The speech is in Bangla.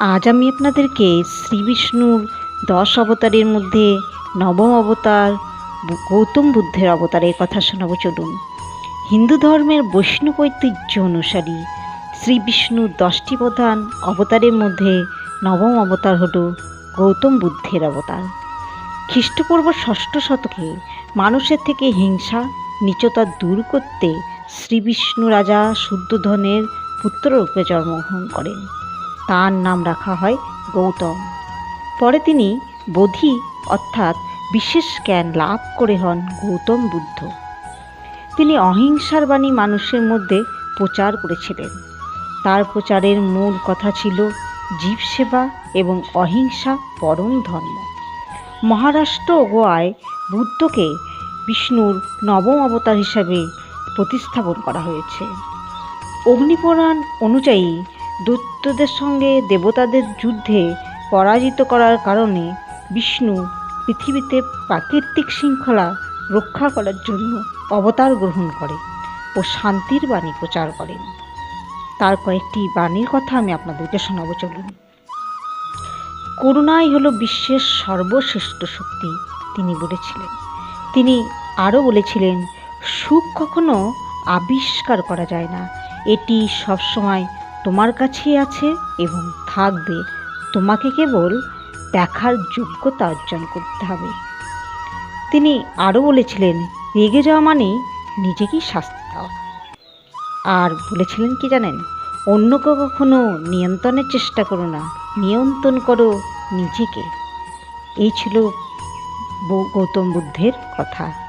আজ আমি আপনাদেরকে শ্রী বিষ্ণুর দশ অবতারের মধ্যে নবম অবতার গৌতম বুদ্ধের অবতারের কথা শোনাব চলুন। হিন্দু ধর্মের বৈষ্ণব ঐতিহ্য অনুসারী শ্রী বিষ্ণুর দশটি প্রধান অবতারের মধ্যে নবম অবতার হল গৌতম বুদ্ধের অবতার। খ্রিস্টপূর্ব ষষ্ঠ শতকে মানুষের থেকে হিংসা, নিচতা দূর করতে শ্রী বিষ্ণু রাজা শুদ্ধধনের পুত্ররূপে জন্মগ্রহণ করেন। তার নাম রাখা হয় গৌতম। পরে তিনি বোধি, অর্থাৎ বিশেষ জ্ঞান লাভ করে হন গৌতম বুদ্ধ। তিনি অহিংসার বাণী মানুষের মধ্যে প্রচার করেছিলেন। তার প্রচারের মূল কথা ছিল জীব সেবা এবং অহিংসা পরম ধর্ম। মহারাষ্ট্র গোয়ায় বুদ্ধকে বিষ্ণুর নবম অবতার হিসাবে প্রতিস্থাপন করা হয়েছে। অগ্নিপুরাণ অনুযায়ী দৈত্যদের সঙ্গে দেবতাদের যুদ্ধে পরাজিত করার কারণে বিষ্ণু পৃথিবীতে প্রাকৃতিক শৃঙ্খলা রক্ষা করার জন্য অবতার গ্রহণ করে ও শান্তির বাণী প্রচার করেন। তার কয়েকটি বাণীর কথা আমি আপনাদেরকে শোনাবো, চলুন। করুণাই হলো বিশ্বের সর্বশ্রেষ্ঠ শক্তি, তিনি বলেছিলেন। তিনি আরও বলেছিলেন, সুখ কখনো আবিষ্কার করা যায় না। এটি সবসময় তোমার কাছেই আছে এবং থাকবে। তোমাকে কেবল দেখার যোগ্যতা অর্জন করতে হবে। তিনি আরও বলেছিলেন, রেগে যাওয়া মানে নিজেকেই শাস্তি দেওয়া আর বলেছিলেন কি জানেন অন্যকে কখনো নিয়ন্ত্রণের চেষ্টা করো না, নিয়ন্ত্রণ করো নিজেকে। এই ছিল গৌতম বুদ্ধের কথা।